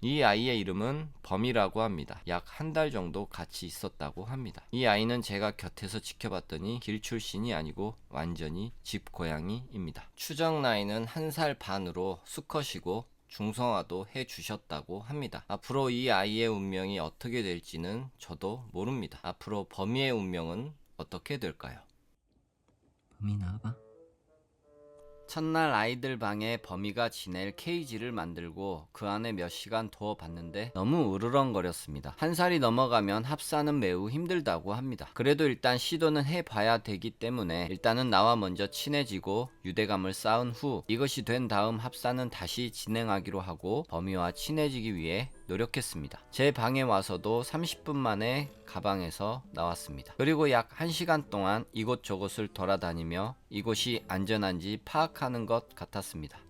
이 아이의 이름은 범이라고 합니다. 약 한 달 정도 같이 있었다고 합니다. 이 아이는 제가 곁에서 지켜봤더니 길 출신이 아니고 완전히 집 고양이입니다. 추정 나이는 한 살 반으로 수컷이고 중성화도 해 주셨다고 합니다. 앞으로 이 아이의 운명이 어떻게 될지는 저도 모릅니다. 앞으로 범이의 운명은 어떻게 될까요? 범이 나와봐. 첫날 아이들 방에 범이가 지낼 케이지를 만들고 그 안에 몇 시간 두어 봤는데 너무 으르렁거렸습니다. 한 살이 넘어가면 합사는 매우 힘들다고 합니다. 그래도 일단 시도는 해봐야 되기 때문에 일단은 나와 먼저 친해지고 유대감을 쌓은 후 이것이 된 다음 합사는 다시 진행하기로 하고 범이와 친해지기 위해 노력했습니다. 제 방에 와서도 30분 만에 가방에서 나왔습니다. 그리고 약 1시간 동안 이곳저곳을 돌아다니며 이곳이 안전한지 파악 하는 것 같았습니다.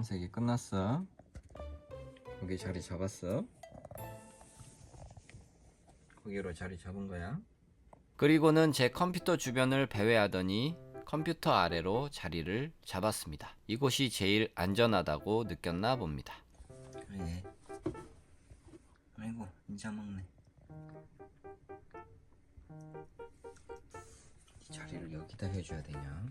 탐색이 끝났어. 거기 자리 잡았어. 거기로 자리 잡은 거야. 그리고는 제 컴퓨터 주변을 배회하더니 컴퓨터 아래로 자리를 잡았습니다. 이곳이 제일 안전하다고 느꼈나 봅니다. 그래. 아이고, 인자 먹네. 이 자리를 여기다 해줘야 되냐?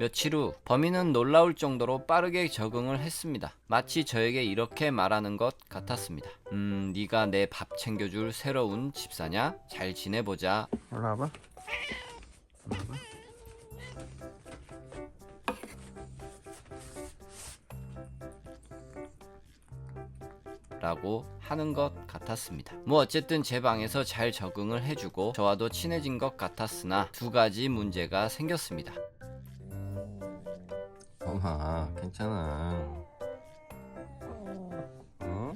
며칠 후 범인은 놀라울 정도로 빠르게 적응을 했습니다. 마치 저에게 이렇게 말하는 것 같았습니다. 음, 네가 내 밥 챙겨줄 새로운 집사냐? 잘 지내보자. 올라와봐. 올라와봐. 라고 하는 것 같았습니다. 뭐 어쨌든 제 방에서 잘 적응을 해주고 저와도 친해진 것 같았으나 두 가지 문제가 생겼습니다. 엄마, 괜찮아. 어?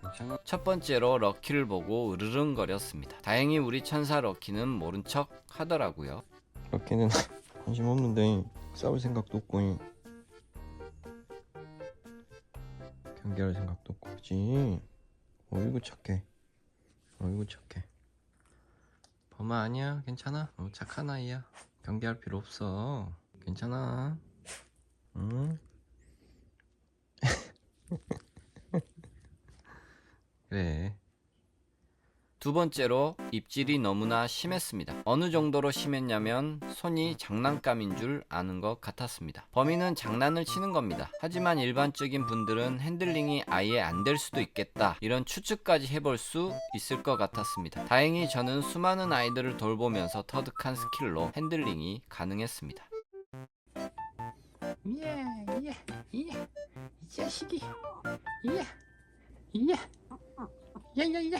괜찮아. 첫 번째로 럭키를 보고 으르릉거렸습니다. 다행히 우리 천사 럭키는 모른 척 하더라고요. 럭키는 관심 없는데 싸울 생각도 없고 경계할 생각도 없고 그지 어이구 착해 어이구 착해 범아 아니야 괜찮아 어, 착한 아이야 경계할 필요 없어 괜찮아 응 그래 두 번째로 입질이 너무나 심했습니다. 어느 정도로 심했냐면 손이 장난감인 줄 아는 것 같았습니다. 범인은 장난을 치는 겁니다. 하지만 일반적인 분들은 핸들링이 아예 안 될 수도 있겠다. 이런 추측까지 해볼 수 있을 것 같았습니다. 다행히 저는 수많은 아이들을 돌보면서 터득한 스킬로 핸들링이 가능했습니다. 이야 이야 이야 이 자식이. 이야 이야 야야야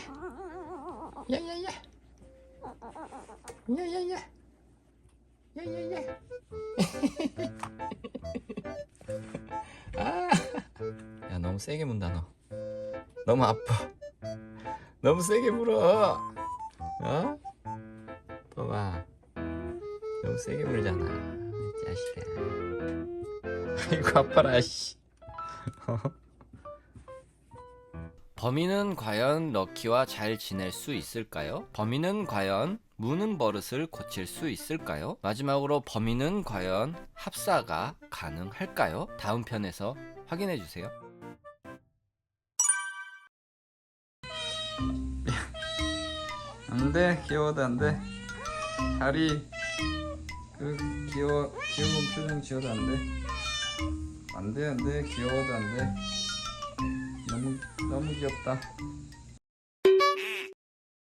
야야야 야야야 야야야 아. 야 너무 세게 문다 너. 너무 아파. 너무 세게 물어. 어? 봐봐. 너무 세게 물잖아 이 자식아 아 이고 아파라 씨 범인은 과연 럭키와 잘 지낼 수 있을까요? 범인은 과연 무는 버릇을 고칠 수 있을까요? 마지막으로 범인은 과연 합사가 가능할까요? 다음 편에서 확인해 주세요. 안돼 귀여워도 안돼 다리 그 귀여워 귀여운 표정 지어도 안돼 안돼 안돼 귀여워도 안돼. 너무 너무 귀엽다